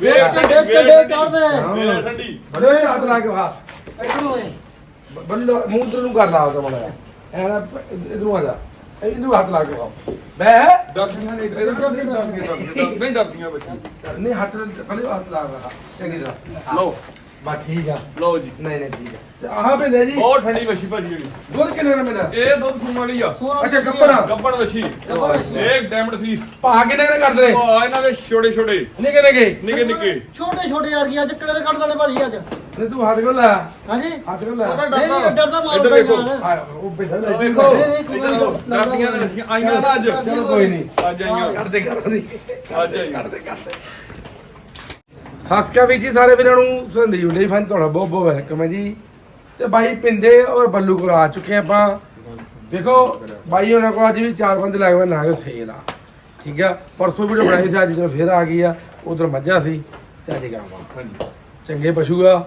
ਵੇਖ ਚੱਡੇ ਚੱਡੇ ਕੱਢਦੇ ਵੇਖ ਠੰਡੀ। ਬਲੇ ਹੱਥ ਲਾ ਕੇ ਵਾ ਇਧਰੋਂ ਹੋਏ ਬੱਲੋ ਮੂੰਹ ਤੇ ਨੂੰ ਕਰ ਲਾ ਉਹ ਮੜਾ ਐ ਨਾ ਇਧਰੋਂ ਆ ਜਾ। ਇਹਨੂੰ ਹੱਥ ਲਾ ਕੇ ਵਾ ਬੈ ਡਰਦੀਆਂ ਨੇ ਇਹਦਾ ਨਹੀਂ ਡਰਦੀਆਂ ਨਹੀਂ ਡਰਦੀਆਂ ਬੱਚੀ। ਨਹੀਂ ਹੱਥ ਪਹਿਲੇ ਹੱਥ ਲਾ ਵਾ ਚੰਗੀ ਤਰ੍ਹਾਂ। ਲਓ। ਬਾ ਠੀਕ ਆ। ਲਓ ਜੀ। ਨਹੀਂ ਨਹੀਂ ਠੀਕ ਆ। ਤੇ ਆਹ ਵੀ ਲੈ ਜੀ। ਬਹੁਤ ਠੰਡੀ ਬੱਚੀ ਭਾਜੀ ਜਿਹੜੀ। ਦੁੱਧ ਕਿੰਨੇ ਦਾ? ਮੇਰਾ ਇਹ ਦੁੱਧ ਸੂਣ ਵਾਲੀ ਆ। ਅੱਛਾ ਕੱਪੜਾ ਗੱਬੜ ਬੱਚੀ ਇਹ ਡਾਇਮੰਡ ਫੀਸ ਪਾ ਕਿੰਨੇ ਨੇ? ਕਰਦੇ ਆ ਇਹਨਾਂ ਦੇ ਛੋਟੇ ਛੋਟੇ। ਨਿੱਕੇ ਨਿੱਕੇ। ਨਿੱਕੇ ਨਿੱਕੇ। ਛੋਟੇ ਛੋਟੇ ਯਾਰ ਅੱਜ ਕਿਹੜੇ ਕੱਢ ਦਣੇ ਭਾਜੀ ਅੱਜ? ਨੇ ਤੂੰ ਹੱਥ ਕੋਲ ਲਾ। ਹਾਂਜੀ। ਹੱਥ ਕੋਲ ਲਾ। ਨਹੀਂ ਨਹੀਂ ਡਰਦਾ ਮਾਰ ਇੱਧਰ ਆ, ਉਹ ਬੈਠਾ ਲੈ। ਨਹੀਂ। ਡਰਦੀਆਂ ਨੇ ਰੱਖੀਆਂ ਆਈਆਂ ਨਾ ਅੱਜ। ਚਲੋ ਕੋਈ ਨਹੀਂ। ਅੱਜ ਆਈਆਂ। ਕਰਦੇ ਕਰਦੇ ਅੱਜ ਆਈਆਂ। ਕਰਦੇ ਕਰਦੇ ਸਸਕਾ ਵੀ ਜੀ ਸਾਰੇ ਵੀਰਾਂ ਨੂੰ ਸੰਦੀਪ ਲਈ ਫਨ ਤੁਹਾਡਾ ਬਹੁਤ ਬਹੁਤ ਵੈਲਕਮ ਹੈ ਜੀ। ਤੇ ਬਾਈ ਪਿੰਦੇ ਔਰ ਬੱਲੂ ਕੋਲ ਆ ਚੁੱਕੇ ਆਪਾਂ। ਦੇਖੋ, ਬਾਈ ਉਹਨਾਂ ਕੋਲ ਅੱਜ ਵੀ ਚਾਰ ਬੰਦੇ ਲੱਗ ਪਏ ਨਾਗ ਸੇਲ ਆ। ਠੀਕ ਆ, ਪਰਸੋਂ ਵੀਡੀਓ ਬਣਾਈ ਸੀ, ਅੱਜ ਜਦੋਂ ਫੇਰ ਆ ਗਈ ਆ, ਉਧਰ ਮੱਝਾਂ ਸੀ ਤੇ ਅੱਜ ਗਾਵਾਂ ਚੰਗੇ ਪਸ਼ੂ ਆ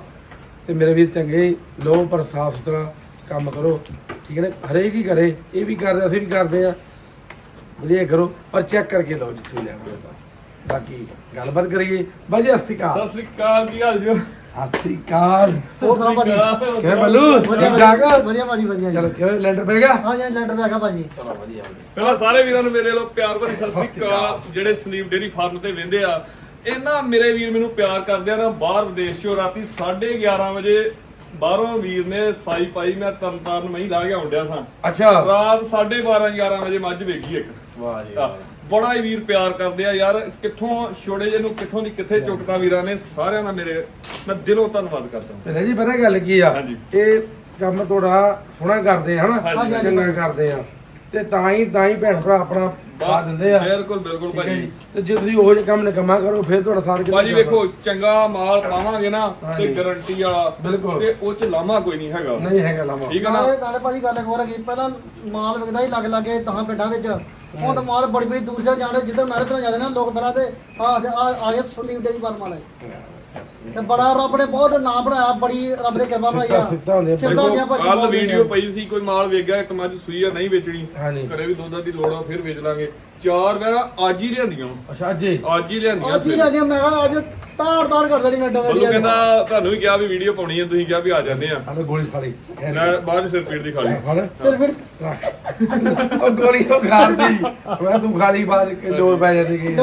ਤੇ ਮੇਰੇ ਵੀ ਚੰਗੇ ਲੋ ਪਰ ਸਾਫ਼ ਸੁਥਰਾ ਕੰਮ ਕਰੋ। ਠੀਕ ਹੈ ਨਾ, ਹਰੇਕ ਹੀ ਕਰੇ, ਇਹ ਵੀ ਕਰਦੇ, ਅਸੀਂ ਵੀ ਕਰਦੇ ਆ। ਵਧੀਆ ਕਰੋ, ਪਰ ਚੈੱਕ ਕਰਕੇ ਲਓ ਜਿੱਥੇ ਵੀ ਲੈਣਾ ਬਾਕੀ ਗੱਲਬਾਤ ਕਰੀਏ। ਬਾਜੀ ਅਸਤਿਕਾ ਸਤਿ ਸ੍ਰੀ ਅਕਾਲ। ਕੀ ਹਾਲ ਜੀ? ਅਸਤਿਕਾਰ ਹੋਰ ਸੁਣਾਓ ਭਾਜੀ? ਕਿਵੇਂ ਬੱਲੂ? ਵਧੀਆ ਠੀਕ ਠਾਕ? ਵਧੀਆ ਵਧੀਆ ਭਾਜੀ ਵਧੀਆ ਚਲੋ ਜੀ ਕਿਵੇਂ? ਲੈਂਟਰ ਪੈ ਗਿਆ? ਹਾਂ ਜੀ ਲੈਂਟਰ ਪੈ ਗਿਆ ਭਾਜੀ। ਚਲੋ ਵਧੀਆ ਵਧੀਆ। ਪਹਿਲਾਂ ਸਾਰੇ ਵੀਰਾਂ ਨੂੰ ਮੇਰੇ ਵੱਲੋਂ ਪਿਆਰ ਭਰੀ ਸਤਿ ਸ੍ਰੀ ਅਕਾਲ। ਜਿਹੜੇ ਸਲੀਪ ਡੇਰੀ ਫਾਰਮ ਤੇ ਵਹਿੰਦੇ ਆ ਇਹਨਾਂ ਮੇਰੇ ਵੀਰ ਮੈਨੂੰ ਪਿਆਰ ਕਰਦੇ ਆ ਨਾ ਬਾਹਰ ਵਿਦੇਸ਼ ਚੋਂ ਰਾਤੀ 11:30 ਵਜੇ ਬਾਹਰੋਂ ਵੀਰ ਨੇ ਸਾਈ ਪਾਈ ਮੈਂ ਤਰਨਤਾਰਨ ਮੈਂ ਹੀ ਲਾ ਕੇ ਆਉਂਦਿਆ ਸਾਂ। ਅੱਛਾ। ਰਾਤ 12:30 11 ਵਜੇ ਮੱਝ ਵੇਖੀ ਇੱਕ। ਵਾਹ ਜੀ। ਬੜਾ ਹੀ ਵੀਰ ਪਿਆਰ ਕਰਦੇ ਆ ਯਾਰ ਕਿੱਥੋਂ ਛੋੜੇ ਜੇ ਨੂੰ ਕਿੱਥੋਂ ਦੀ ਕਿੱਥੇ ਚੁੱਕਦਾ ਵੀਰਾਂ ਨੇ ਸਾਰਿਆਂ ਦਾ ਮੇਰੇ ਮੈਂ ਦਿਲੋਂ ਧੰਨਵਾਦ ਕਰਦਾ ਤੇ ਜੀ ਪਤਾ ਗੱਲ ਕੀ ਆ ਹਾਂਜੀ। ਇਹ ਕੰਮ ਤੁਹਾਡਾ ਸੋਹਣਾ ਕਰਦੇ ਆ ਹਨਾ ਹਾਂਜੀ। ਚੰਗਾ ਕਰਦੇ ਆ ਤੇ ਤਾਂ ਹੀ ਤਾਂ ਹੀ ਭੈਣ ਭਰਾ ਆਪਣਾ ਸਾਥ ਦਿੰਦੇ ਆ। ਬਿਲਕੁਲ ਬਿਲਕੁਲ ਠੀਕ ਹੈ ਭਾਜੀ। ਜੀ। ਤੇ ਜੇ ਤੁਸੀਂ ਉਹ ਜਿਹੇ ਕੰਮ ਨਿਕੰਮਾ ਕਰੋ ਫਿਰ ਤੁਹਾਡਾ ਸਾਥ ਕਿਤੇ ਭਾਜੀ ਵੇਖੋ ਚੰਗਾ ਮਾਲ ਪਾਵਾਂਗੇ ਨਾ ਹਾਂਜੀ। ਤੇ ਗਾਰੰਟੀ ਵਾਲਾ ਬਿਲਕੁਲ। ਤੇ ਉਹ ਚ ਲਾਮਾ ਕੋਈ ਨਹੀਂ ਹੈਗਾ। ਨਹੀਂ ਹੈਗਾ ਲਾਮਾ। ਠੀਕ ਹੈ ਨਾ? ਨਾਲੇ ਨਾਲੇ ਭਾਜੀ ਗੱਲ ਹੋਰ ਹੈਗੀ ਪਹਿਲਾਂ ਮਾਲ ਵਿਕਦਾ ਹੀ ਲੱਗ ਲੱਗੇ ਤਾਂ ਪਿੰਡਾਂ ਵਿੱਚ। ਹੁਣ ਤਾਂ ਮਾਲ ਬੜੀ ਬੜੀ ਦੂਰ ਸੇ ਜਾਣੇ ਜਿੱਧਰ ਮਹਿਲ ਤੋਂ ਜਾਂਦੇ ਨੇ ਲੋਕ ਬਣਾ ਤੇ ਆ ਆ ਆ ਗਏ ਸੰਦੀਪ ਫਾਰਮ ਵਾਲੇ। ਤੇ ਬੜਾ ਰੱਬ ਨੇ ਬਹੁਤ ਨਾਮ ਬਣਾਇਆ ਬੜੀ ਰੱਬ ਨੇ ਕਿਰਪਾ ਬਣਾਈ ਆ। ਸਿੱਧਾ ਹੁੰਦੇ ਆ। ਸਿੱਧਾ ਹੁੰਦੇ ਆ ਭਾਜੀ ਕੱਲ ਬਹੁਤ ਵੀਡੀਓ ਪਈ ਸੀ ਕੋਈ ਮਾਲ ਵੇਚ ਗਿਆ ਇੱਕ ਮੱਝ ਸੂਈ ਆ ਨਹੀਂ ਵੇਚਣੀ। ਹਾਂਜੀ। ਘਰੇ ਵੀ ਦੁੱਧ ਦੀ ਲੋੜ ਆ ਫਿਰ ਵੇਚ ਲਾਂਗੇ। ਚਾਰ ਵੇਰਾ ਅੱਜ ਹੀ ਲਿਆਂਦੀਆਂ ਅੱਛਾ ਅੱਜੇ ਅੱਜ ਹੀ ਲਿਆਂਦੀਆਂ ਅੱਜ ਹੀ ਸਵੇਰੇ। ਰਾਜੇ ਮੈਂ ਕਿਹਾ ਅੱਜ ਤਾੜ ਤਾੜ ਕਰਦੇ ਨਹੀਂ ਮਿੰਟਾਂ ਬੱਲੂ ਕਹਿੰਦਾ ਤੁਹਾਨੂੰ ਵੀ ਕਿਹਾ ਵੀ ਵੀਡੀਓ ਪਾਉਣੀ ਆ ਤੁਸੀਂ ਕਿਹਾ ਵੀ ਆ ਜਾਂਦੇ ਆ। ਆਲੇ ਗੋਲੀ ਖਾਲੀ ਮੈਂ ਬਾਅਦ ਚ ਸਿਰ ਪੀੜ ਦੀ ਖਾ ਲਈ। ਫੜ। ਸਿਰ ਫਿਰ ਉਹ ਗੋਲੀ ਉਹ ਖਾਦੀ ਮੈਂ ਤੂੰ ਖਾਲੀ ਬਾਅਦ ਕਿ ਲੋੜ ਪੈ ਜਾਂਦੀ ਕਿ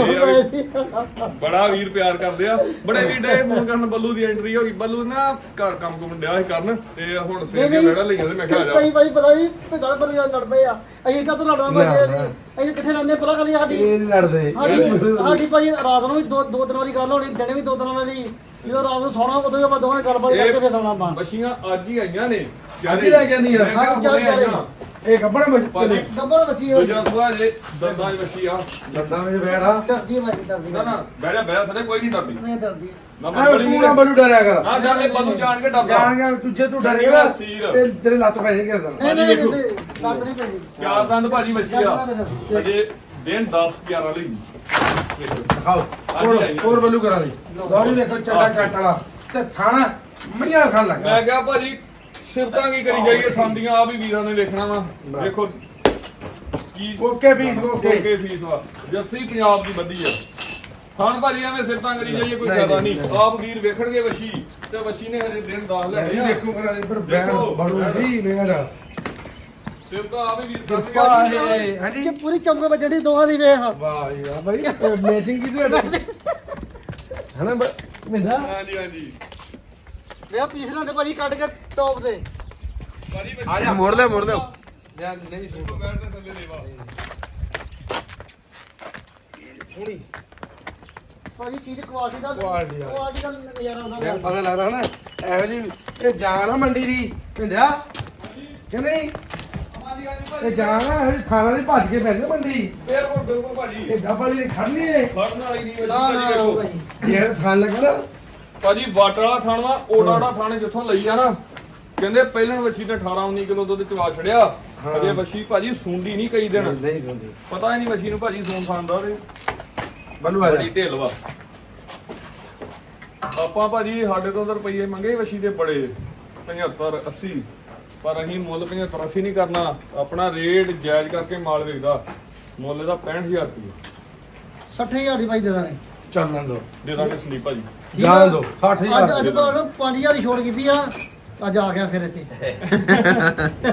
ਬੜਾ ਵੀਰ ਪਿਆਰ ਕਰਦੇ ਆ। ਬੜੇ ਵੀਰ ਡੇ ਫੋਨ ਕਰਨ ਬੱਲੂ ਦੀ ਐਂਟਰੀ ਹੋ ਗਈ। ਬੱਲੂ ਨਾ ਘਰ ਕੰਮ ਕੁਮ ਡਿਆ ਸੀ ਕਰਨ ਤੇ ਹੁਣ ਸਵੇਰ ਦੀਆਂ ਵੜਾ ਲਈਆਂ ਤੇ ਮੈਂ ਕਿਹਾ ਆ ਜਾ। ਵਾਰੀ ਪਤਾ ਨਹੀਂ ਪਿਤਾ ਪਰ ਲੜ ਪਏ ਆ। ਅਸੀਂ ਕਾ ਤੋਂ ਲੜਨਾ ਅਸੀਂ ਅਸੀਂ ਇਕੱਠੇ ਰਹਿੰਦੇ ਪਤਾ ਕਰੀ ਸਾਡੀ। ਇਹ ਨਹੀਂ ਲੜਦੇ। ਸਾਡੀ ਸਾਡੀ ਭਾਜੀ ਰਾਤ ਨੂੰ ਵੀ ਦੋ ਦੋ ਤਿੰਨ ਵਾਰੀ ਗੱਲ ਹੋਣੀ ਦਿਨੇ ਵੀ ਦੋ ਤਿੰਨ ਵਾਰੀ। ਜਦੋਂ ਰਾਤ ਨੂੰ ਸੌਣਾ ਉਦੋਂ ਵੀ ਆਪਾਂ ਦੋਵੇਂ ਗੱਲਬਾਤ ਕਰਕੇ ਫੇਰ ਸੌਣਾ ਆਪਾਂ। ਮੱਛੀਆਂ ਅੱਜ ਹੀ ਆਈਆਂ ਨੇ। ਅੱਜ ਹੀ ਲੈ ਕੇ? ਮੈਂ ਕਿਹਾ ਹਾਂ, ਹੁਣੇ ਆਈਆਂ। ਇਹ ਕੱਪੜੇ ਭਾਜੀ ਮਸ਼ ਡੱਬਲ ਬੱਚੀ ਹੋ ਦੂਜਾ ਸੁਆ ਜੇ ਦੰਦਾਂ ਦੀ ਮੱਛੀ ਆ। ਜੱਦਾਂ ਵਿੱਚ ਬੈਠਾ ਡਰਦੀ ਭਾਜੀ ਡਰਦੀ ਨਾ ਨਾ ਜਾ ਬਹਿ ਜਾ ਥੱਲੇ ਕੋਈ ਨਹੀਂ ਡਰਦੀ ਮੈਂ ਡਰਦੀ ਨਾ ਆ ਬੜੀ ਤੂੰ ਨਾ ਬਲੂ ਡਰਿਆ ਕਰ। ਨਾ ਡਰ ਲੈ ਬੱਲੂ ਜਾਣ ਕੇ ਡਰਦਾ। ਜਾਣ ਗਿਆ ਤੁਝੇ ਤੂੰ ਡਰੇਗਾ। ਤੇ ਤੇਰੇ ਲੱਤ ਪੈ ਜਾਏਗੀ ਅਸਲ ਨਹੀਂ ਨਹੀਂ ਨਹੀਂ ਲੱਤ ਨਹੀਂ ਪੈਂਦੀ। ਚਾਰ ਦੰਦ ਭਾਜੀ ਮੱਛੀ ਆ। ਚੱਲ ਅਜੇ ਦਿਨ 10 11 ਲਈ ਦਿਖਾਓ ਹੋਰ ਹੋਰ ਬਲੂ ਕਰਾ ਲਈ। ਲਓ ਜੀ ਦੇਖੋ ਚੱਡਾ ਕੱਟ ਵਾਲਾ। ਤੇ ਥਾਣਾ ਮਈਆਂ ਖਾਣ ਲੱਗਾ। ਮੈਂ ਕਿਹਾ ਭਾਜੀ ਸਿਫਤਾਂ ਕੀ ਕਰੀ ਜਾਈਏ? ਥਾਂਦੀਆਂ ਆ ਵੀ ਵੀਰਾਂ ਨੇ ਵੇਖਣਾ ਵਾ। ਵੇਖੋ ਕੀ ਕੋਕੇ ਪੀਸ ਕੋਕੇ ਕੋਕੇ ਫੀਸ ਵਾ। ਜੱਸੀ ਪੰਜਾਬ ਦੀ ਵੱਡੀ ਆ। ਖਾਨ ਭਾਜੀ ਐਵੇਂ ਸਿਫਤਾਂ ਕਰੀ ਜਾਈਏ ਕੋਈ ਫਾਇਦਾ ਨਹੀਂ, ਆਪ ਵੀਰ ਵੇਖਣਗੇ ਵਸ਼ੀ। ਤੇ ਵਸ਼ੀ ਨੇ ਹਜੇ ਦਿਨ 10 ਲੈਣੇ ਆ। ਦੇਖੋ ਕਰਾ ਪਰ ਬੈਣ ਦੇਖੋ, ਬੜੂ ਜੀ ਮੇਰਾ ਸਿਫਤਾਂ ਆ ਵੀ ਵੀਰ ਕਿਰਪਾ ਕਰਨਗੇ ਹੈ ਹਾਂਜੀ ਇਹ ਪੂਰੀ ਚਮਕ ਵੱਜਣੀ ਦੋਹਾਂ ਦੀ ਵੇਖ। ਵਾਹ ਜੀ ਵਾਹ ਭਾਈ ਮੈਚਿੰਗ ਕੀ ਤੁਹਾਡੀ। ਹਨਾ ਮਿੰਦਾ? ਹਾਂਜੀ ਹਾਂਜੀ। ਵੇਖ ਪੀਸਰਾਂ ਦੇ ਭਾਜੀ ਕੱਢ ਕੇ ਟੌਪ ਤੇ। ਭਾਜੀ ਆ ਜਾ ਮੋੜ ਲੈ ਮੋੜ ਲੈ। ਜਾਂ ਨਹੀਂ ਸੁਣ ਬੈਠ ਦੇ ਥੱਲੇ ਦੇਵਾ ਸੁਣੀ। ਭਾਜੀ ਚੀਜ਼ ਕੁਆਲਿਟੀ ਦਾ ਕੁਆਲਿਟੀ ਦਾ। ਕੁਆਲਿਟੀ ਦਾ ਨਜ਼ਾਰਾ ਆਉਂਦਾ ਮੈਂ ਵਾ। ਪਤਾ ਲੱਗਦਾ ਹਨਾ ਇਹੋ ਜੀ ਇਹ ਜਾਨ ਆ ਮੰਡੀ ਦੀ ਪਿੰਡਿਆ ਕਿ ਨਹੀਂ? ਆ ਇਹੋ ਜਿਹੀ ਥਾਣਾ ਦੀ ਭੱਜ ਕੇ ਪੈਂਦੇ ਮੰਡੀ ਬਿਲਕੁਲ ਬਿਲਕੁਲ ਭਾਜੀ। ਇਹ ਡੱਬਲੀ ਨੇ ਖੜਨੀ ਏ ਫੜਨ ਵਾਲੀ ਨਹੀਂ ਵਸ਼ੀ ਨਾ ਨਾ ਵੇਖੋ ਭਾਜੀ। ਜੇ ਥਾਣ ਲੱਗਾ ਨਾ। ਭਾਜੀ ਵਾਟਰ ਵਾਲਾ ਥਾਣ ਵਾ ਓਡਾ ਓਡਾ ਥਾਣੇ ਜਿੱਥੋਂ ਲਈ ਆ ਨਾ। ਕਹਿੰਦੇ ਪਹਿਲਾਂ ਵਸ਼ੀ ਨੇ 18 19 ਕਿਲੋ ਦੁੱਧ ਚਵਾ ਛੜਿਆ ਅਜੇ ਵਸ਼ੀ ਭਾਜੀ ਸੁੰਡੀ ਨਹੀਂ ਕਈ ਦਿਨ। ਨਹੀਂ ਸੁਣਦੀ ਪਤਾ ਹੀ ਨਹੀਂ ਵਸ਼ੀ ਨੂੰ ਭਾਜੀ ਸੂਨ ਖਾਂਦਾ ਉਹਦੇ। ਬੱਲੂ ਆ ਬੜੀ ਢਿੱਲ ਵਾ। ਆਪਾਂ ਭਾਜੀ ਸਾਡੇ ਤੋਂ ਤਾਂ ਰੁਪਈਏ ਮੰਗੇ ਵਸ਼ੀ ਦੇ ਬੜੇ 75 80 ਪਰ ਅਸੀਂ ਮੁੱਲ 75 80 ਨਹੀਂ ਕਰਨਾ। ਆਪਣਾ ਰੇਟ ਜਾਇਜ਼ ਕਰਕੇ ਮਾਲ ਵੇਚਦਾ। ਮੁੱਲ ਦਾ 65000 ਰੁਪਏ 60000 ਦੀ ਭਾਈ ਦੇ ਦਾਂਗੇ। ਚੱਲਣ ਦੋ ਦੇ ਦਾਂਗੇ ਸੰਦੀਪ ਭਾਜੀ। ਠੀਕ ਆ? ਜਾਣ ਦੋ। 60000 ਅੱਜ ਅੱਜ ਭਰਾ ਨੂੰ 5000 ਦੀ ਛੋੜ ਕੀਤੀ ਆ। ਅੱਜ ਆ ਗਿਆ ਫਿਰ ਇੱਥੇ।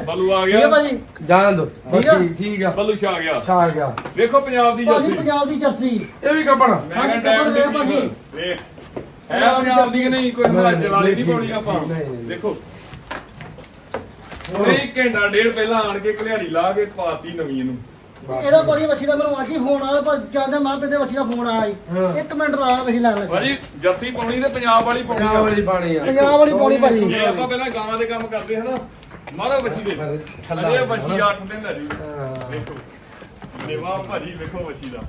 ਬੱਲੂ ਆ ਠੀਕ ਹੈ ਗਿਆ ਭਾਜੀ? ਜਾਣ ਦੋ। ਠੀਕ ਆ? ਠੀਕ ਠੀਕ ਆ। ਬੱਲੂ ਛਾ ਗਿਆ। ਛਾ ਗਿਆ। ਵੇਖੋ ਪੰਜਾਬ ਦੀ ਭਾਜੀ ਜਰਸੀ। ਪੰਜਾਬ ਦੀ ਜਰਸੀ। ਇਹ ਵੀ ਕੱਪੜਾ ਮੈਂ ਹਾਂਜੀ, ਕਿਹਾ ਕੱਪੜ ਭਾਜੀ। ਵੇਖ। ਹੈ ਪੰਜਾਬ ਦੀ ਕਿ ਨਹੀਂ ਕੋਈ ਹਿਮਾਚਲ ਵਾਲੀ ਨਹੀਂ ਪਾਉਣੀ ਆਪਾਂ। ਨਹੀਂ, ਨਹੀਂ। ਦੇਖੋ। ਹੁਣੇ ਇੱਕ ਘੰਟਾ ਡੇਢ ਪਹਿਲਾਂ ਆਣ ਕੇ ਘਲਿਆੜੀ ਲਾ ਕੇ ਪਾਤੀ ਨਵੀਂ ਇਹਨੂੰ। ਇਹਦਾ ਬੜੀ ਵੱਛੀ ਦਾ ਮੈਨੂੰ ਅੱਜ ਹੀ ਫੋਨ ਆਇਆ ਪਰ ਜਾਂਦਾ ਮੈਂ ਪਿੰਡੇ ਵੱਛੀ ਦਾ ਫੋਨ ਆਇਆ ਹਾਂ। ਸੀ ਇੱਕ ਮਿੰਟ ਲਾ ਵਹੀ ਲੱਗ ਲੱਗ ਭਾਜੀ ਜਰਸੀ ਪਾਉਣੀ ਤੇ ਪੰਜਾਬ ਵਾਲੀ ਪਾਉਣੀ ਪੰਜਾਬ ਆ ਵਾਲੀ ਪਾਣੀ ਆ। ਪੰਜਾਬ ਵਾਲੀ ਪਾਉਣੀ ਭਾਜੀ। ਜੇ ਆਪਾਂ ਪਹਿਲਾਂ ਗਾਵਾਂ ਦੇ ਕੰਮ ਕਰਦੇ ਹਨਾ ਮਾਰੋ ਵਸੀ ਦੇ। ਥੱਲਾ ਅਜੇ ਵਸੀ 8 ਦਿਨ ਲੈ ਜੂ। ਹਾਂ। ਵੇਖੋ ਦੇਵਾ ਭਾਜੀ ਵੇਖੋ ਵਸੀ ਦਾ।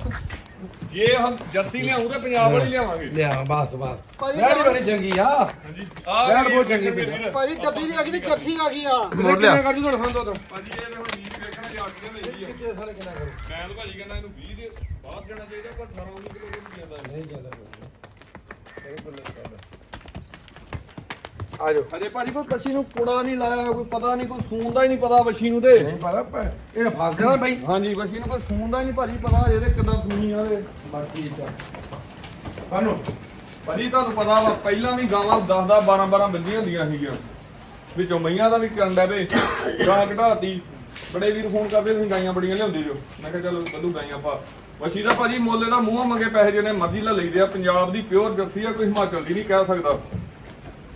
ਜੇ ਹਮ ਜਰਸੀ ਲਿਆਉਂ ਤੇ ਪੰਜਾਬ ਵਾਲੀ ਲਿਆਵਾਂਗੇ। ਲਿਆ ਬਸ ਬਸ। ਭਾਜੀ, ਵੈੜੀ ਬੜੀ ਚੰਗੀ ਆ। ਹਾਂਜੀ ਆ ਯਾਰ ਬਹੁਤ ਚੰਗੀ ਪਈ। ਭਾਜੀ ਡੱਬੀ ਵੀ ਆ ਗਈ ਤੇ ਜਰਸੀ ਆ ਗਈ ਆ। ਮੋੜ ਲਿਆ। ਕੱਢੂ ਤੁਹਾਡੇ ਖਾਂ ਤੋਂ ਭਾਜੀ ਇਹ ਦੇਖੋ ਨੀਂਦ ਵੇਖਣਾ ਜਾ ਕੇ ਲਈ ਆ। ਕਿੱਥੇ ਸਾਰੇ ਕਿੰਨਾ ਕਰੋ? ਮੈਂ ਤਾਂ ਭਾਜੀ ਕਹਿੰਦਾ ਇਹਨੂੰ 20 ਦੇ ਬਾਹਰ ਜਾਣਾ ਚਾਹੀਦਾ ਪਰ 18 19 ਕਿਲੋ ਦੁੱਧ ਜਾਂਦਾ। ਨਹੀਂ ਜਾਂਦਾ। ਆ ਜਾਓ। ਅਜੇ ਭਾਜੀ ਕੋਈ ਕਸੀ ਨੂੰ ਕੋੜਾ ਨਹੀਂ ਲਾਇਆ ਕੋਈ ਪਤਾ ਨਹੀਂ ਕੋਈ ਸੂਨ ਦਾ ਹੀ ਨਹੀਂ ਪਤਾ ਵਸ਼ੀ ਨੂੰ ਤੇ। ਨਹੀਂ ਪਤਾ ਪ- ਇਹ ਫਸ ਜਾਣਾ ਬਾਈ। ਹਾਂਜੀ ਵਸ਼ੀ ਨੂੰ ਕੋਈ ਸੂਨ ਦਾ ਹੀ ਨਹੀਂ ਭਾਜੀ ਪਤਾ ਇਹਦੇ ਕਿੱਦਾਂ ਸੂਨੀ ਆ ਇਹਦੇ ਬਸ ਠੀਕ ਆ। ਸਾਨੂੰ ਭਾਜੀ ਤੁਹਾਨੂੰ ਪਤਾ ਵਾ ਪਹਿਲਾਂ ਵੀ ਗਾਵਾਂ 10 10 12 12 ਬੰਦੀਆਂ ਹੁੰਦੀਆਂ ਸੀਗੀਆਂ। ਵਿੱਚੋਂ ਮਈਆਂ ਦਾ ਵੀ ਕੰਡਾ ਵੇ ਗਾਂ ਘਟਾਤੀ ਬੜੇ ਵੀਰ ਫੋਨ ਕਰਦੇ ਤੁਸੀਂ ਗਾਈਆਂ ਬੜੀਆਂ ਲਿਆਉਂਦੇ ਜੋ। ਮੈਂ ਕਿਹਾ ਚਲੋ ਕਦੋਂ ਗਾਈਆਂ ਪਾ। ਵਸ਼ੀ ਦਾ ਭਾਜੀ ਮੁੱਲ ਦਾ ਮੂੰਹ ਮੰਗੇ ਪੈਸੇ ਜਿਹਨੇ ਮਰਜ਼ੀ ਲੈ ਲਈਦੇ ਆ। ਪੰਜਾਬ ਦੀ ਪਿਓਰ ਜਰਸੀ ਆ ਕੋਈ ਹਿਮਾਚਲ ਦੀ ਨਹੀਂ ਕਹਿ ਸਕਦਾ।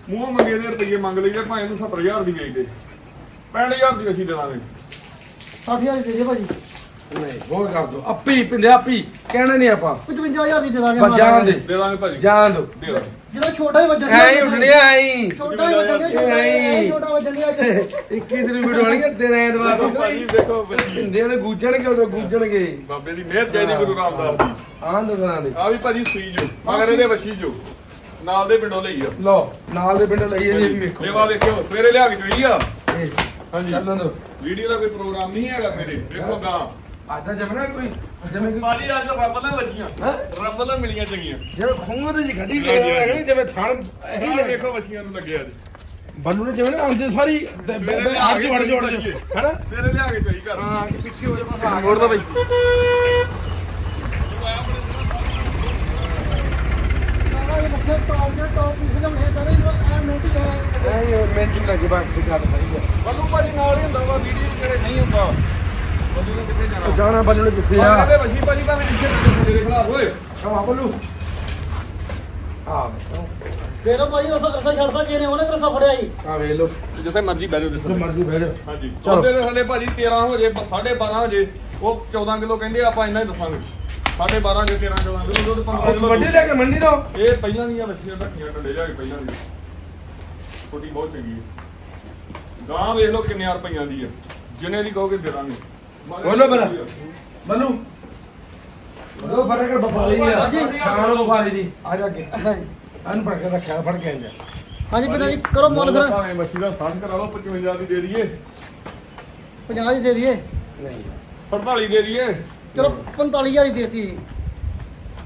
ਮੂੰਹ ਮੰਗੇ ਦੇ ਰੁਪਏ ਮੰਗ ਲਈਦੇ ਭਾਵੇਂ ਇਹਨੂੰ 70000 ਦੀ। ਵੇਚਦੇ 65000 ਦੀ ਅਸੀਂ ਦੇਵਾਂਗੇ। 60000 ਦੀ ਦੇ ਦੇ ਭਾਜੀ। ਨਹੀਂ ਹੋਰ ਕਰ ਦੋ। ਅੱਪੀ ਪਿੰਦੇ ਅੱਪੀ ਕਹਿਣਾ ਨਹੀਂ ਆਪਾਂ। 55000 ਦੀ ਦੇ ਦਾਂਗੇ ਬਸ ਜਾਣ ਦੇ ਦੇ। ਦਾਂਗੇ ਭਾਜੀ। ਜਾਣ ਦੋ। ਦੇ ਦਾਂਗੇ ਜਦੋਂ ਛੋਟਾ ਹੀ ਵੱਜਣ ਐ ਹੀ ਉੱਠਣੇ ਐ। ਛੋਟਾ ਹੀ ਵੱਜਣ ਡਿਆ, ਛੋਟਾ ਹੀ ਨਹੀਂ। ਛੋਟਾ ਵੱਜਣ ਅੱਜ 21 ਤਰੀਕ ਵੀਡੀਓ ਆਣੀ ਹੈ ਦਿਨ ਐਤਵਾਰ ਨੂੰ। ਭਾਜੀ ਦੇਖੋ ਪਿੰਦੇ ਨੇ ਗੂੰਜਣਗੇ ਉਦੋਂ ਗੂੰਜਣਗੇ। ਬਾਬੇ ਦੀ ਮਿਹਰ ਚਾਹੀਦੀ ਗੁਰੂ ਰਾਮਦਾਸ ਦੀ। ਆਹ ਦੁਕਾਨਾਂ ਦੇ। ਆ ਵੀ ਭਾਜੀ ਸੂਈ ਜੋ। ਮਗਰ ਇਹਦੇ ਵਸ਼ੀ ਜੋ। ਨਾਲ ਦੇ ਪਿੰਡੋਂ ਲਈ ਆ। ਲਓ ਨਾਲ ਦੇ ਪਿੰਡ ਲਈ ਵੀ ਵੇਖੋ ਲੇਵਾ ਵੇਖਿਓ ਸਵੇਰੇ ਲਿਆ ਕੇ ਚੋਈ ਆ? ਇਹ, ਹਾਂਜੀ। ਚੱਲਣ ਦੋ ਵੀਡੀਓ ਦਾ ਕੋਈ ਪ੍ਰੋਗਰਾਮ ਨਹੀਂ ਹੈਗਾ ਸਵੇਰੇ। ਵੇਖੋ ਗਾਂ। ਤਾਂ ਜਮਨਾ ਕੋਈ। ਜਿਵੇਂ ਕਿ ਭਾਜੀ ਅੱਜ ਰੱਬ ਨਾਲ ਵੱਜੀਆਂ। ਹੈਂ? ਰੱਬ ਨਾਲ ਮਿਲੀਆਂ ਚੰਗੀਆਂ। ਜਿਵੇਂ ਖੂੰਗ ਤੇ ਜੀ ਗੱਡੀ। ਵੇਖਣੀ ਜਿਵੇਂ ਥਣ ਇਹ ਇਹੀ ਵੇਖੋ ਵਸ਼ੀਆਂ ਨੂੰ ਲੱਗਿਆ ਅੱਜ। ਬੰਨੂ ਨੇ ਜਿਵੇਂ ਨਾ ਆਂਦੇ ਸਾਰੀ ਹੱਥ ਜੋੜ ਜੋੜ। ਜੋ ਹੈਨਾ? ਸਵੇਰੇ ਲਿਆ ਕੇ ਚੋਈ ਕਰ ਹਾਂ ਕਿ ਪਿੱਛੇ ਹੋ ਜਾ ਬਸ ਆ ਮੋੜ ਦੋ ਬਈ। ਨਹੀਂ ਮਿਹਨਤ ਲੱਗੇ ਬਾਕੀ ਤੇ ਗੱਲ ਸਹੀ ਹੈ ਬੱਲੂ ਭਾਜੀ ਨਾਲ ਹੀ ਹੁੰਦਾ ਵਾ ਵੀਡੀਓ ਜਿਹੜੇ ਨਹੀਂ ਹੁੰਦਾ ਬੱਲੂ ਨੇ ਕਿੱਥੇ ਜਾਣਾ ਜਾਣਾ ਬੰਨੂ ਨੇ ਕਿੱਥੇ ਆ। ਆ ਇਹਦੇ ਵਸ਼ੀ ਭਾਜੀ ਭਾਵੇਂ ਇੱਥੇ ਨਾ ਦੇ ਖਿਲਾਫ ਓਏ ਕਮਾ ਬੱਲੂ ਆ ਫੇਰ ਭਾਈ ਰਸਾ ਰਸਾ ਛੱਡਦਾ ਕਿਨੇ ਉਹਨੇ ਰਸਾ ਫੜਿਆ ਸੀ ਆ ਵੇ ਲੋ ਜਿੱਥੇ ਮਰਜ਼ੀ ਬਹਿ ਜਾਓ। ਮਰਜ਼ੀ ਹਾਂਜੀ। ਚਲੋ। ਉਹਦੇ ਥੱਲੇ ਭਾਜੀ 13 ਹੋ ਜੇ 12.5 ਹੋ ਜੇ। ਉਹ 14 ਕਿਲੋ ਕਹਿੰਦੇ ਆਪਾਂ ਇੰਨਾ ਹੀ ਦੱਸਾਂਗੇ। 12.5 ਜੇ 13 ਕਿਲੋ ਆਂਦੇ ਦੁੱਧ 15 ਕਿਲੋ ਵੱਡੀ ਲੈ ਕੇ ਮੰਡੀ ਤੋਂ? ਇਹ ਪਹਿਲਾਂ ਦੀਆਂ ਬੱਚੀਆਂ ਰੱਖੀਆਂ ਡੰਡੇ ਜਾ ਕੇ ਪਹਿਲਾਂ ਦੀ ਛੋਟੀ ਬਹੁਤ ਚੰਗੀ ਹੈ। ਗਾਂ ਵੇਖ ਲਓ ਕਿੰਨੇ ਰੁਪਈਆਂ ਦੀ ਹੈ। ਜਿੰਨੇ ਦੀ ਕਹੋਗੇ ਦੇ ਦਾਂਗੇ। ਬੋਲੋ ਬਰਾ। ਬੱਲੂ ਉਹ ਫ਼ਰਕ ਬਫਾਰੀ ਆ। ਹਾਂਜੀ। ਸ਼ਾਨ ਬਫਾਰੀ ਦੀ। ਆ ਜਾ ਕੇ ਅਨ ਫੜ ਕੇ ਰੱਖਿਆ ਫੜ ਕੇ ਆਂਦਾ ਹਾਂਜੀ ਪਿਤਾ ਜੀ ਕਰੋ ਮੁੱਲ ਫਿਰ। ਭਾਵੇਂ ਬੱਚੀ ਦਾ 60 ਕਰਾ ਲਓ 55 ਦੀ ਦੇ ਦਈਏ। 50 ਦੀ ਦੇ ਦਈਏ। ਨਹੀਂ। 48 ਦੇ ਦਈਏ। ਚਲੋ 45000 ਦੀ ਦੇਤੀ।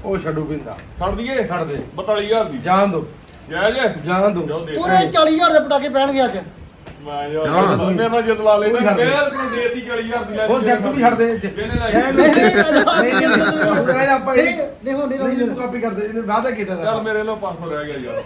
ਉਹ ਛੱਡੂ ਪਿੰਦਾ। ਛੱਡ ਦਈਏ ਛੱਡ ਦੇ। 42000 ਦੀ। ਜਾਣ ਦੋ। ਜਾਇਜ਼ ਹੈ। ਜਾਣ ਦੋ। ਜਾਓ ਦੇ ਪੂਰੇ 40000 ਦੇ ਪਟਾਕੇ ਪੈਣਗੇ ਅੱਜ। ਮੈਂ ਯਾਰ ਮੇਰੇ ਨਾਲ ਜਿੱਤ ਲਾ ਲੈਣਾ ਛੱਡ ਦੇ। ਬਿਲਕੁਲ ਦੇਤੀ 40000 ਦੀ ਲੈ ਉਹ ਜੱਟ ਵੀ ਛੱਡ ਦੇ ਇੱਥੇ। ਇਹਨੇ ਲਾਈ। ਨਹੀਂ ਨਹੀਂ ਨਹੀਂ ਆਪਾਂ ਨਹੀਂ ਨਹੀਂ ਹੁਣ ਨਹੀਂ ਨਹੀਂ ਰੋਣੀ ਤੂੰ ਕਾਪੀ ਕਰਦੇ ਇਹਨੇ ਵਾਅਦਾ ਕੀਤਾ ਚੱਲ ਮੇਰੇ ਨਾਲ 500 ਰਹਿ ਗਿਆ ਯਾਰ।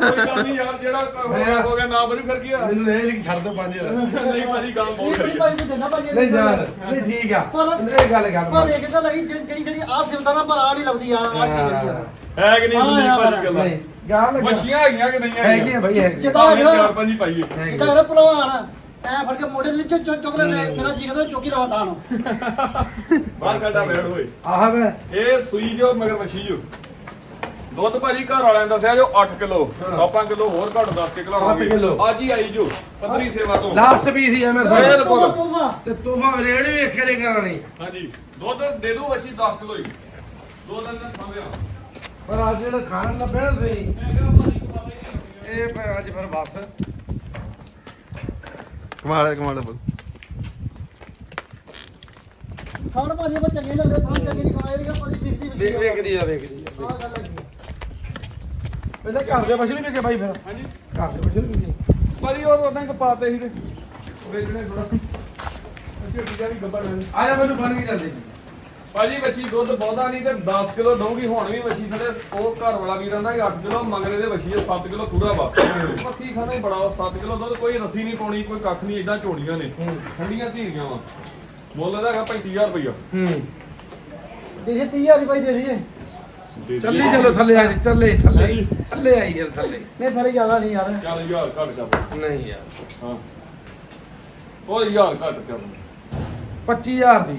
ਕੋਈ ਗੱਲ ਨਹੀਂ ਯਾਰ ਜਿਹੜਾ ਹੋ ਗਿਆ ਹੋ ਗਿਆ ਨਾ ਬਰੂ ਫਿਰ ਕੀ ਆ? ਮੈਨੂੰ ਨਹੀਂ ਲਿਖ ਛੱਡ ਦੋ 5000 ਨਹੀਂ ਭਾਜੀ ਗੱਲ ਬਹੁਤ ਇਹ ਕਰੀ ਭਾਈ ਨੂੰ ਦੇਣਾ ਭਾਈ ਨਹੀਂ ਜਾਣ ਨਹੀਂ ਠੀਕ ਆ। ਇਹ ਗੱਲ ਕਰ ਪਰ ਇਹ ਕਿਦਾਂ ਲੱਗੀ? ਜਿਹੜੀ ਜਿਹੜੀ ਜਿਹੜੀ ਆ ਸਿਮਤਾ ਨਾ ਪਰ ਆ ਨਹੀਂ ਲੱਗਦੀ ਆ ਆ ਚੀਜ਼ ਆ। ਹੈ ਕਿ ਨਹੀਂ? ਹਾਂ ਯਾਰ, ਭਾਜੀ ਗੱਲਾਂ। ਨਹੀਂ ਗੱਲ ਮੱਛੀਆਂ ਹੈਗੀਆਂ ਕਿ ਨਹੀਂ ਹੈਗੀਆਂ? ਭਾਈ ਹੈਗੀਆਂ। ਭਾਵੇਂ ਹੈਗਾ? ਚਾਰ ਪੰਜ ਹੀ ਪਾਈਏ ਕਿਤਾ ਇਹਦਾ ਭਲਵਾਨ ਐ ਫੜ ਕੇ ਮੋਢੇ ਤੇ ਚੁੱਕ ਚੁੱਕ ਲੈ ਮੇਰਾ ਜੀ ਕਹਿੰਦਾ ਚੁੱਕੀ ਲਵਾ ਤਾਂ ਨੂੰ ਬਾਹਰ ਕੱਢਾ ਬੈਠ ਹੋਏ ਆਹ ਵੇ। ਇਹ ਸੂਈ ਜੋ ਮਗਰ ਮੱਛੀ ਜੋ। ਦੁੱਧ ਭਾਜੀ ਘਰ ਵਾਲਿਆਂ ਨੇ ਦੱਸਿਆ ਜੋ 8 ਕਿਲੋ। ਆਪਾਂ ਕਿਲੋ ਹੋਰ ਘੱਟ 10 ਕਿਲੋ ਸੱਤ ਕਿੱਲੋ। ਅੱਜ ਹੀ ਆਈ ਜੋ ਪਤਰੀ ਸੇਵਾ ਤੋਂ। ਲਾਸਟ ਪੀਸ ਹੀ ਐ ਮੈਂ ਬਿਲਕੁਲ। ਸਾਰੇ ਤੋਹਫਾ ਤੋਹਫਾ ਤੇ ਤੂੰ ਭਾਵੇਂ ਰੇੜ ਵੀ ਵੇਖੇ ਨਹੀਂ ਕਰਾਣੀ ਹਾਂਜੀ। ਦੁੱਧ ਦੇ ਦੂ ਅਸੀਂ 10 ਕਿਲੋ ਹੀ। ਦੋ ਦਿਨ ਨਾਲ ਖਾਵਿਆ ਪਰ ਅੱਜ ਜਿਹੜਾ ਖਾਣ ਲੱਭਿਆ ਨਾ ਸਹੀ ਇਹ ਫਿਰ ਅੱਜ ਫਿਰ ਬਸ। ਕਮਾਲ ਹੈ, ਕਮਾਲ ਹੈ ਬੋਲ। ਖਾਣ ਭਾਜੀ ਮੈਂ ਚੰਗੇ ਲੱਗਦੇ ਖਾਣ ਚੰਗੇ ਨਹੀਂ ਖਾਏ ਨਹੀਂ ਭਾਜੀ ਸਿੱਧੀ ਵੇਖ ਵੇਖਦੀ ਆ ਵੇਖਦੀ ਆ ਆ। ਗੱਲ ਹੈ ਪਹਿਲਾਂ ਘਰ ਦੇ ਪਸ਼ੂ ਨਹੀਂ ਭਾਈ ਫਿਰ? ਹਾਂਜੀ। ਘਰ ਦੇ ਪਸ਼ੂ ਨਹੀਂ ਭਾਜੀ ਉਹ ਉਦਾਂ ਹੀ ਪਾਤੇ ਸੀ ਤੇ ਵੇਚਣੇ ਥੋੜਾ ਆ ਵੀ ਜਾ ਮੈਨੂੰ ਬਣ ਕੇ ਜਾਂਦੇ ਭਾਜੀ ਵੱਛੀ ਦੁੱਧ ਬਹੁਤਾ ਨਹੀਂ ਤੇ 10 ਕਿਲੋ ਦਊਗੀ ਹੁਣ ਵੀ ਵੱਛੀ ਥਲੇ ਉਹ ਘਰ ਵਾਲਾ ਵੀਰਾਂ ਦਾ 8 ਕਿਲੋ ਮੰਗਲੇ ਦੇ ਵੱਛੀ 7 ਕਿਲੋ ਪੂਰਾ ਵਾ। ਮੱਖੀ ਖਾਣਾ ਹੀ ਬੜਾ 7 ਕਿਲੋ ਦੁੱਧ ਕੋਈ ਰੱਸੀ ਨਹੀਂ ਪਾਉਣੀ ਕੋਈ ਕੱਖ ਨਹੀਂ ਇਦਾਂ ਝੋੜੀਆਂ ਨੇ। ਠੰਡੀਆਂ ਧੀਰੀਆਂ ਵਾ। ਮੁੱਲ ਇਹਦਾ ਹੈਗਾ 35000 ਰੁਪਇਆ ਹੂੰ। ਦੇ ਦੇ 30000 ਰੁਪਏ ਦੇ ਦਈਏ। ਚੱਲੀ ਚਲੋ ਥੱਲੇ ਆ ਜੀ ਥੱਲੇ ਥੱਲੇ। ਥੱਲੇ ਆਈ ਯਾਰ ਥੱਲੇ। ਨਹੀਂ ਥਰੇ ਜ਼ਿਆਦਾ ਨਹੀਂ ਯਾਰ। ਚੱਲ ਯਾਰ ਘੱਟ ਕਰ ਨਹੀਂ ਯਾਰ। ਹਾਂ। ਉਹ ਯਾਰ ਘੱਟ ਕਰ 25000 ਦੀ।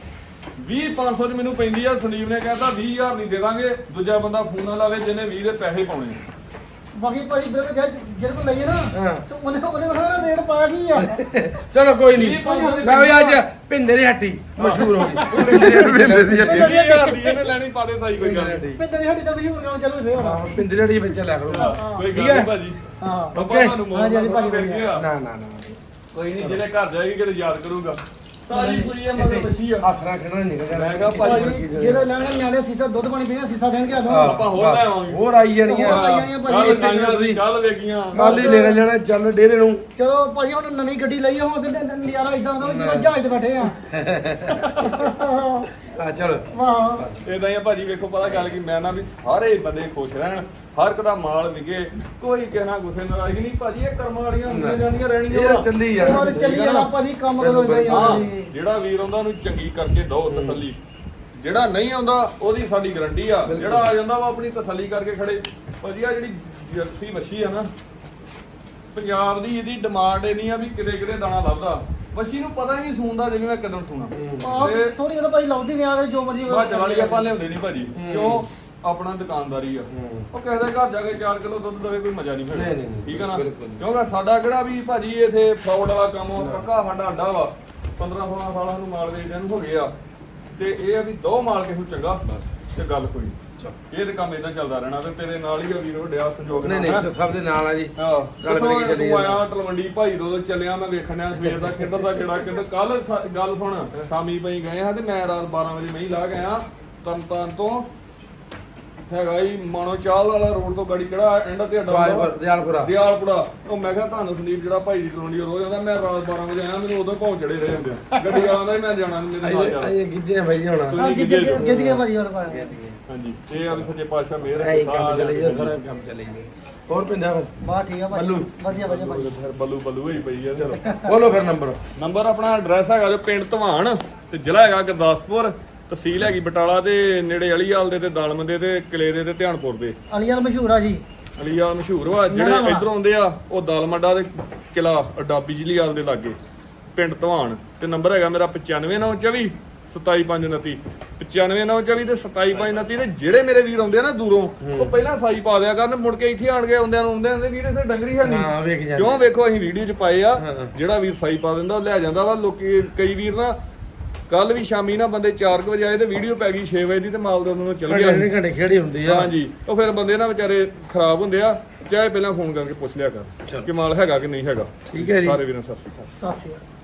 20500 ਚ ਮੈਨੂੰ ਪੈਂਦੀ ਆ ਸੰਦੀਪ ਨੇ ਕਹਿਤਾ 20000 ਨਹੀਂ ਦੇ ਦਾਂਗੇ ਦੂਜਾ ਬੰਦਾ ਫੋਨ ਨਾ ਲਾਵੇ ਜਿਹਨੇ 20 ਦੇ ਪੈਸੇ ਪਾਉਣੇ ਬਾਕੀ ਭਾਈ ਬਰੇ ਜਿਹੜੇ ਕੋਲ ਲਈਏ ਨਾ ਹਾਂ। ਉਹਨੇ ਉਹਨੇ ਉਹਨਾਂ ਰੇਟ ਪਾ ਗਈ ਆ? ਚਲੋ ਕੋਈ ਨਹੀਂ। ਦੀ ਲਓ ਅੱਜ ਭਿੰਦੇ ਦੀ ਹੱਟੀ ਮਸ਼ਹੂਰ ਹੋ ਗਈ। ਭਿੰਦੇ ਦੀ ਹੱਟੀ ਭਿੰਦੇ ਦੀ 20000 ਇਹਨੇ ਲੈਣੀ ਪਾ ਦੇ ਸਾਈ ਕੋਈ ਗੱਲ ਨਹੀਂ। ਪਿੰਡ ਦੀ ਸਾਡੀ ਤਾਂ ਮਸ਼ਹੂਰ ਗਾਉਂ ਚੱਲੂ ਇਥੇ ਹੁਣ ਭਿੰਦੇ ਦੀ ਹੱਟੀ ਵਿੱਚ ਲੈ ਕਰੂਗਾ ਕੋਈ ਗੱਲ ਨਹੀਂ ਭਾਜੀ। ਹਾਂ। ਬਾਬਾ Okay. ਮੋਹ ਨਾ ਨਾ ਨਾ ਕੋਈ ਨਹੀਂ ਜਿਹਨੇ ਘਰ ਜਾਏਗੀ ਕਿਤੇ ਯਾਦ ਕਰੂਗਾ। ਸਾਰੀ ਪੂਰੀ ਆ ਮਗਰ ਬੱਚੀ ਆ। ਆਸਰਾ ਨਹੀਂ ਨਿਕਲ ਮੈਂ ਕਿਹਾ ਭਾਜੀ ਜਿਹੜੇ ਲੈਣੇ ਨਿਆਣੇ ਸੀਸਾ ਦੁੱਧ ਪਾਣੀ ਪੀਣਾ ਸੀਸਾ ਦੇਣਗੇ ਆਨੂੰ ਆਪਾਂ ਹੋਰ ਲੈ ਆਵਾਂਗੇ। ਹੋਰ ਆਈ ਜਾਣੀਆਂ। ਹੋਰ ਆਈ ਜਾਣੀਆਂ ਕੱਲ ਭਾਜੀ ਕਾਈਆਂ ਦੀ ਕੱਲ ਵੇਖੀਆਂ। ਕੱਲ ਹੀ ਨਿਕਲ ਜਾਣਾ ਚੱਲ ਡੇਰੇ ਨੂੰ। ਚਲੋ ਭਾਜੀ ਹੁਣ ਨਵੀਂ ਗੱਡੀ ਲਈ ਆ, ਹੁਣ ਤੇ ਨਜ਼ਾਰਾ ਇਦਾਂ ਦਾ ਵੀ ਜਿਵੇਂ ਜਹਾਜ਼ ਤੇ ਬੈਠੇ ਆ। ਆ ਚਲ। ਵਾਹ। ਇਦਾਂ ਹੀ ਆ ਭਾਜੀ ਵੇਖੋ ਪਤਾ ਗੱਲ ਕੀ ਮੈਂ ਨਾ ਵੀ ਸਾਰੇ ਬੰਦੇ ਖੁਸ਼ ਰਹਿਣ ਹਰ ਇੱਕ ਦਾ ਮਾਲ ਵਿਗੇ ਕੋਈ ਕਹਿਣਾ ਗੁੱਸੇ ਨਾਰਾਜ਼ਗੀ ਨਹੀਂ। ਭਾਜੀ ਇਹ ਕਰਮਾਂ ਵਾਲੀਆਂ ਹੁੰਦੀਆਂ ਜਾਂਦੀਆਂ ਰਹਿਣੀਆਂ ਇਹ ਵਾ। ਚੱਲੀ ਹੋਰ ਯਾਰ ਚੱਲੀ ਜਾਣਾ ਭਾਜੀ ਕੰਮ ਕਰੋ ਇਦਾਂ ਹੀ ਹਾਂ। ਜਿਹੜਾ ਵੀਰ ਆਉਂਦਾ ਉਹਨੂੰ ਚੰਗੀ ਕਰਕੇ ਦੋ ਤਸੱਲੀ। ਜਿਹੜਾ ਨਹੀਂ ਆਉਂਦਾ ਉਹਦੀ ਸਾਡੀ ਗਰੰਟੀ ਆ। ਜਿਹੜਾ ਆ ਜਾਂਦਾ ਵਾ ਆਪਣੀ ਤਸੱਲੀ ਕਰਕੇ ਖੜੇ। ਭਾਜੀ ਆ ਜਿਹੜੀ ਜਰਸੀ ਮੱਛੀ ਆ ਨਾ ਪੰਜਾਬ ਦੀ ਇਹਦੀ ਡਿਮਾਂਡ ਇਹ ਨਹੀਂ ਆ ਵੀ ਕਿਤੇ ਕਿਤੇ ਦਾਣਾ ਲੱਭਦਾ। ਮੱਛੀ ਨੂੰ ਪਤਾ ਹੀ ਨਹੀਂ ਸੂਣਦਾ ਜਿਵੇਂ ਮੈਂ ਕਦੋਂ ਸੂਣਾ। ਤੇ ਥੋੜੀ ਜਿਹੀ ਭਾਜੀ ਲਾਉਂਦੀ ਨਹੀਂ ਆ ਜੋ ਮਰਜ਼ੀ ਬਾਜ ਵਾਲੀ ਆਪਾਂ ਲਿਆਉਂਦੇ ਨਹੀਂ ਭਾਜੀ ਕਿਉਂ? ਆਪਣਾ ਦੁਕਾਨਦਾਰੀ ਆ। ਉਹ ਕਿਸੇ ਦੇ ਘਰ ਜਾ ਕੇ 4 ਕਿਲੋ ਦੁੱਧ ਦਵੇ ਕੋਈ ਮਜ਼ਾ ਨਹੀਂ ਫਿਰ। ਨਹੀਂ, ਨਹੀਂ, ਨਹੀਂ, ਠੀਕ ਆ ਨਾ। ਕਿਉਂਕਿ ਸਾਡਾ ਕਿਹੜਾ ਵੀ ਭਾਜੀ ਇਥੇ ਫਰਾਡ ਵਾਲਾ ਕੰਮ ਪੱਕਾ ਸਾਡਾ ਅੱਡਾ ਵਾ। 15 16 ਸਾਲਾਂ ਨੂੰ ਮਾਲ ਵੇਚਦਿਆਂ ਨੂੰ ਹੋ ਗਏ ਆ। ਤੇ ਇਹ ਆ ਵੀ ਦੋ ਮਾਲ ਕਿਸੇ ਨੂੰ ਚੰਗਾ ਤੇ ਗੱਲ ਕੋਈ ਇਹ ਤੇ ਕੰਮ ਇਦਾਂ ਚੱਲਦਾ ਰਹਿਣਾ ਤੇ ਤੇਰੇ ਨਾਲ ਹੀ ਆ ਵੀਰ ਵੱਡਿਆ ਸੰਜੋਗ ਨਹੀਂ ਨਹੀਂ ਸਭ ਦੇ ਨਾਲ ਆ ਜੀ। ਹਾਂ। ਗੱਲ ਕਿੱਥੋਂ ਬਣੀ ਚੱਲੀ ਤੂੰ ਆਇਆ ਤਲਵੰਡੀ ਭਾਈ ਤੋਂ ਚੱਲਿਆ ਮੈਂ ਵੇਖਣਿਆ ਸਵੇਰ ਦਾ ਕਿੱਧਰ ਦਾ ਕਿਹੜਾ ਕਿੱਧਰ ਕੱਲ ਗੱਲ ਸੁਣ ਸ਼ਾਮੀ ਪਈ ਗਏ ਹਾਂ ਤੇ ਮੈਂ ਰਾਤ 12 ਵਜੇ ਮੈਂ ਹੀ ਲਾ ਗਿਆ ਤਨ ਤਨ ਤੋਂ। ਹੈਗਾ ਹੀ ਮਾਨੋ ਚਾਲ ਵਾਲਾ ਰੋਡ ਤੋਂ ਗਾੜੀ ਕਿਹੜਾ ਐਂਡ ਤੇ ਅੱਡਾ ਦਿਆਲਪੁਰਾ। ਦਿਆਲਪੁਰਾ। ਉਹ ਮੈਂ ਕਿਹਾ ਤੁਹਾਨੂੰ ਸੰਦੀਪ ਜਿਹੜਾ ਭਾਈ ਦੀ ਕਲੋਨੀ ਰੋਜ਼ ਆਉਂਦਾ ਮੈਂ ਰਾਤ 12 ਵਜੇ ਆਇਆ ਮੈਨੂੰ ਉਦੋਂ ਪਹੁੰਚ ਚੜੇ ਰਹੇ ਹੁੰਦੇ। ਗੱਡੀ ਵਾਲਾ ਦਾ ਮੈਂ ਜਾਣਾ ਮੇਰੇ ਨਾਲ ਆਏ ਗਿੱਜੇ ਬਾਈ ਹੋਣਾ। ਜਿੱਦ ਜਿੱਦ ਕੇ ਭਾਜੀ ਹੁਣ ਹਾਂਜੀ। ਇਹ ਆ ਵੀ ਸੱਚੇ ਪਾਤਸ਼ਾਹ ਮਿਹਰ ਐ ਕੰਮ ਚੱਲੇ ਜੀ ਸਾਰਾ ਕੰਮ ਚੱਲੇ ਜੀ ਹੋਰ ਪਿੰਦਾ ਫਿਰ ਬਾ ਠੀਕ ਆ ਭਾਜੀ ਬੱਲੂ। ਵਧੀਆ ਵਧੀਆ ਭਾਜੀ ਫਿਰ ਬੱਲੂ ਬੱਲੂ ਹੋਈ ਪਈ ਆ। ਚਲੋ ਬੋਲੋ ਫਿਰ ਨੰਬਰ ਨੰਬਰ ਆਪਣਾ ਐਡਰੈਸ ਹੈਗਾ ਜੋ ਪਿੰਡ ਧਵਾਨ ਤੇ ਜ਼ਿਲ੍ਹਾ ਹੈਗਾ ਗੁਰਦਾਸਪੁਰ ਤਹਿਸੀਲ ਹੈਗੀ ਬਟਾਲਾ ਦੇ ਨੇੜੇ ਅਲੀਵਾਲ ਦੇ ਤੇ ਦਾਲਮ ਦੇ ਤੇ ਕਿਲੇ ਦੇ ਤੇ ਧਿਆਨਪੁਰ ਦੇ। ਅਲੀਆਲ ਮਸ਼ਹੂਰ ਆ ਜੀ। ਅਲੀਵਾਲ ਮਸ਼ਹੂਰ ਵਾ ਜਿਹੜੇ। ਇਧਰੋਂ ਆਉਂਦੇ ਆ ਉਹ ਦਾਲਮੰਡਾ ਦੇ ਕਿਲਾ ਅੱਡਾ ਬਿਜਲੀ ਵਾਲ ਦੇ ਲਾਗੇ ਪਿੰਡ ਧਵਾਨ। ਤੇ ਨੰਬਰ ਹੈਗਾ ਮੇਰਾ 95924 27529 95924 ਤੇ 27529 ਤੇ ਜਿਹੜੇ ਮੇਰੇ ਵੀਰ ਆਉਂਦੇ ਆ ਨਾ ਦੂਰੋਂ ਉਹ ਪਹਿਲਾਂ ਸਾਈ ਪਾ ਦਿਆ ਕਰਨ ਮੁੜ ਕੇ ਇੱਥੇ ਆਣ ਕੇ ਆਉਂਦਿਆਂ ਨੂੰ ਆਉਂਦੇ ਆਂਦੇ ਵੀਰ ਇਸੇ ਡੰਗਰੀ ਹੈ ਨਹੀਂ ਹਾਂ ਵੇਖ ਜਾ ਕਿਉਂ ਵੇਖੋ ਅਸੀਂ ਵੀਡੀਓ 'ਚ ਪਾਏ ਆ ਜਿਹੜਾ ਵੀਰ ਸਾਈ ਪਾ ਦਿੰਦਾ ਉਹ ਲੈ ਜਾਂਦਾ ਵਾ। ਲੋਕੀ ਕਈ ਵੀਰ ਨਾ ਕੱਲ ਵੀ ਸ਼ਾਮੀ ਨਾ ਬੰਦੇ 4 ਵਜੇ ਆਏ ਤੇ ਵੀਡੀਓ ਪੈ ਗਈ 6 ਵਜੇ ਦੀ ਤੇ ਮਾਲ ਦੇ ਉਹਨਾਂ ਨੂੰ ਚਲ ਗਿਆ ਘੰਟੇ ਘੰਟੇ ਖੇੜੀ ਹੁੰਦੀ ਆ। ਹਾਂਜੀ। ਉਹ ਫਿਰ ਬੰਦੇ ਨਾ ਵਿਚਾਰੇ ਖਰਾਬ ਹੁੰਦੇ ਆ ਚਾਹੇ ਪਹਿਲਾਂ ਫੋਨ ਕਰਕੇ ਪੁੱਛ ਲਿਆ ਕਰ ਕਿ ਮਾਲ ਹੈਗਾ ਕਿ ਨਹੀਂ ਹੈਗਾ। ਠੀਕ ਹੈ ਜੀ। ਸਾਰੇ ਵੀਰਾਂ ਸਤਿ ਸ਼੍ਰੀ ਅਕਾਲ। ਸਤਿ ਸ਼੍ਰੀ ਅਕਾਲ।